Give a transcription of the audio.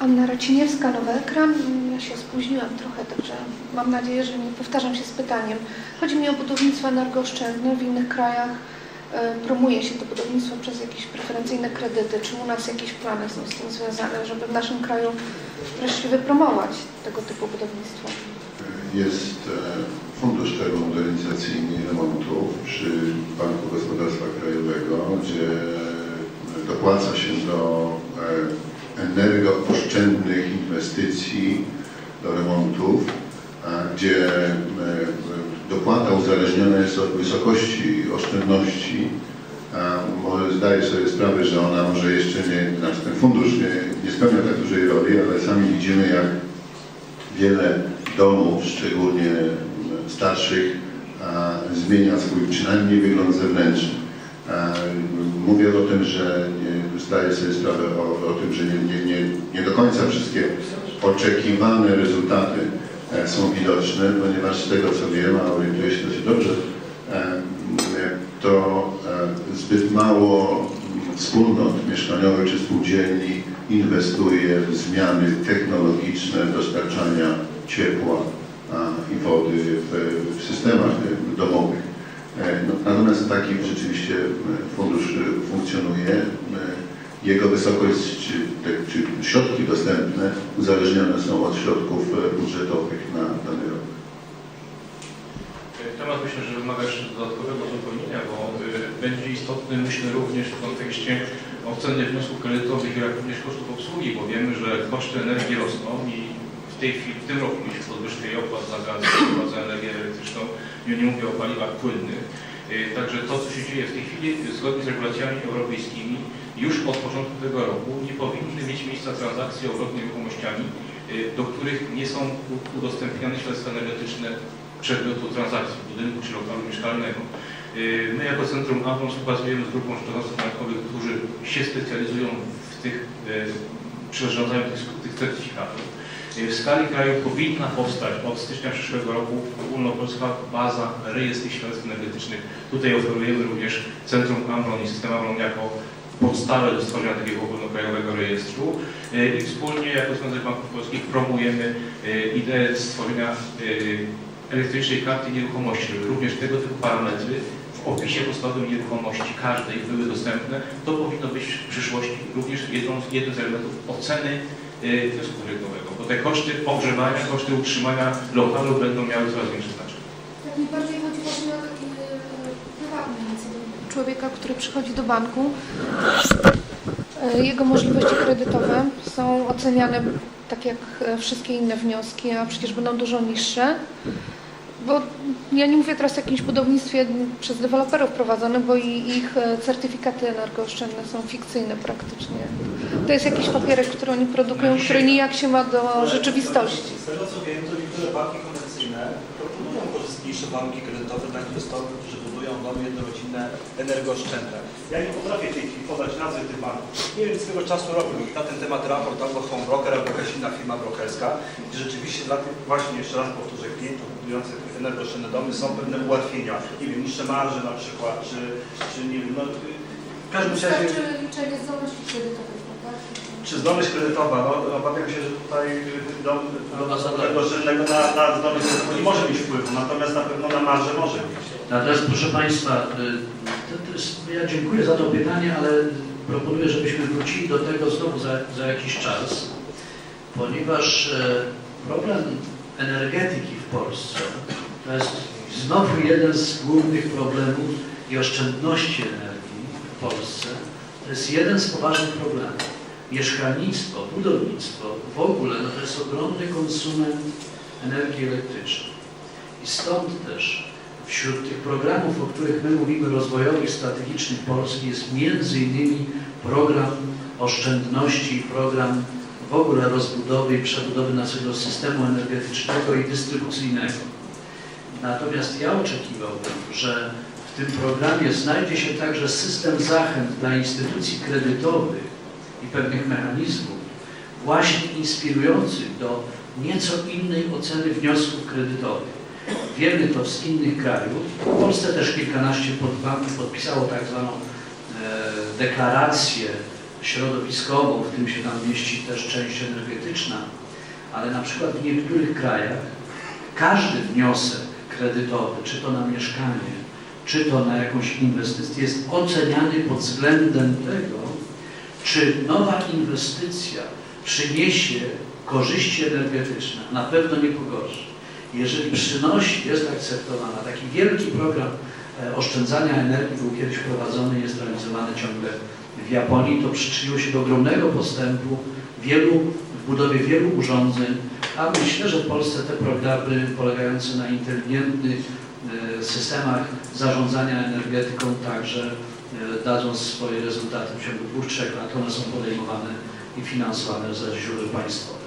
Anna Racinierska, Nowy Ekran. Ja się spóźniłam trochę, także mam nadzieję, że nie powtarzam się z pytaniem. Chodzi mi o budownictwo energooszczędne. W innych krajach e, promuje się to budownictwo przez jakieś preferencyjne kredyty. Czy u nas jakieś plany są z tym związane, żeby w naszym kraju wreszcie wypromować tego typu budownictwo? Jest e, Fundusz Termomodernizacyjny Remontów przy Banku Gospodarstwa Krajowego, gdzie dopłaca się do e, energooszczędnych inwestycji, do remontów, gdzie e, dopłata uzależniona jest od wysokości oszczędności. Może zdaję sobie sprawę, że ona może jeszcze nie, znaczy ten fundusz nie, nie spełnia tak dużej roli, ale sami widzimy jak wiele domów, szczególnie starszych, a, zmienia swój przynajmniej wygląd zewnętrzny. Mówię o tym, że nie, zdaję sobie sprawę o, o tym, że nie, nie, nie, nie do końca wszystkie oczekiwane rezultaty e, są widoczne, ponieważ z tego co wiem, a orientuję się dosyć dobrze, e, to e, zbyt mało wspólnot mieszkaniowych czy spółdzielni inwestuje w zmiany technologiczne dostarczania ciepła i wody w, systemach domowych. No, Natomiast taki rzeczywiście fundusz funkcjonuje. E, Jego wysokość czy, czy środki dostępne uzależnione są od środków e, budżetowych na dany rok. Temat myślę, że wymaga jeszcze dodatkowego uzupełnienia, bo y, będzie istotny myślę również w kontekście oceny wniosków kredytowych, jak również kosztów obsługi, bo wiemy, że koszty energii rosną i w tej chwili, w tym roku mieliśmy podwyżkę opłat za gaz, za energię elektryczną, nie mówię o paliwach płynnych. Y, Także to, co się dzieje w tej chwili, zgodnie z regulacjami europejskimi, już od początku tego roku nie powinny mieć miejsca transakcje obrotu nieruchomościami, y, do których nie są udostępniane śledztwa energetyczne przedmiotu transakcji budynku czy lokalu mieszkalnego. Yy, My jako Centrum Avon współpracujemy z grupą szczególnych bankowych, którzy się specjalizują w tych yy, przyrządzaniu tych, tych certyfikatów. Yy, W skali kraju powinna powstać od stycznia przyszłego roku ogólnopolska baza rejestru śledztw energetycznych. Tutaj oferujemy również Centrum Amron i System Amron jako podstawę do stworzenia takiego ogólnokrajowego rejestru. Yy, i wspólnie jako Związek Banków Polskich promujemy yy, ideę stworzenia elektronicznej karty nieruchomości, żeby również tego typu parametry w opisie podstawowym nieruchomości każdej były dostępne, to powinno być w przyszłości również jedną, jednym z elementów oceny y, wniosku kredytowego, bo te koszty ogrzewania, koszty utrzymania lokalu będą miały coraz większe znaczenie. Tak mi bardziej chodzi właśnie o taki e, prywatny człowieka, który przychodzi do banku. E, Jego możliwości kredytowe są oceniane tak jak e, wszystkie inne wnioski, a przecież będą dużo niższe. Bo ja nie mówię teraz o jakimś budownictwie przez deweloperów prowadzonym, bo i ich e, certyfikaty energooszczędne są fikcyjne praktycznie. To jest jakiś papierek, który oni produkują, który nijak się ma do rzeczywistości. Z tego co wiem, to niektóre banki komercyjne proponują korzystniejsze warunki kredytowe dla inwestorów, którzy domy jednorodzinne energooszczędne. Ja nie potrafię w tej chwili podać nazwy tych banków. Nie wiem, swego czasu robił na ten temat raport albo Home Broker, albo jakaś inna firma brokerska, gdzie rzeczywiście dla tych właśnie, jeszcze raz powtórzę, klientów budujących energooszczędne domy są pewne ułatwienia. Nie wiem, niższe marże na przykład, czy, czy nie wiem, no w każdym razie... Wystarczy liczenie zdolności kredytowej? Czy zdolność kredytowa? No, obawiam się, że tutaj dom, dom energoszczędnego na, na zdolność kredytową nie może mieć wpływu, natomiast na pewno na marżę może mieć. Natomiast proszę Państwa, y, to, to jest, ja dziękuję za to pytanie, ale proponuję, żebyśmy wrócili do tego znowu za, za jakiś czas, ponieważ e, problem energetyki w Polsce to jest znowu jeden z głównych problemów i oszczędności energii w Polsce. To jest jeden z poważnych problemów. Mieszkalnictwo, budownictwo w ogóle no to jest ogromny konsument energii elektrycznej. I stąd też wśród tych programów, o których my mówimy, rozwojowych, strategicznych Polski jest między innymi program oszczędności, program w ogóle rozbudowy i przebudowy naszego systemu energetycznego i dystrybucyjnego. Natomiast ja oczekiwałbym, że w tym programie znajdzie się także system zachęt dla instytucji kredytowych i pewnych mechanizmów właśnie inspirujących do nieco innej oceny wniosków kredytowych. Wiemy to z innych krajów. W Polsce też kilkanaście banków podpisało tak zwaną e, deklarację środowiskową, w tym się tam mieści też część energetyczna, ale na przykład w niektórych krajach każdy wniosek kredytowy, czy to na mieszkanie, czy to na jakąś inwestycję, jest oceniany pod względem tego, czy nowa inwestycja przyniesie korzyści energetyczne, na pewno nie pogorszy. Jeżeli przynosi, jest akceptowana, taki wielki program e, oszczędzania energii był kiedyś wprowadzony, jest realizowany ciągle w Japonii, to przyczyniło się do ogromnego postępu wielu, w budowie wielu urządzeń, a myślę, że w Polsce te programy polegające na inteligentnych e, systemach zarządzania energetyką także dadzą swoje rezultaty w ciągu dwóch, trzech lat. One są podejmowane i finansowane ze źródeł państwowych.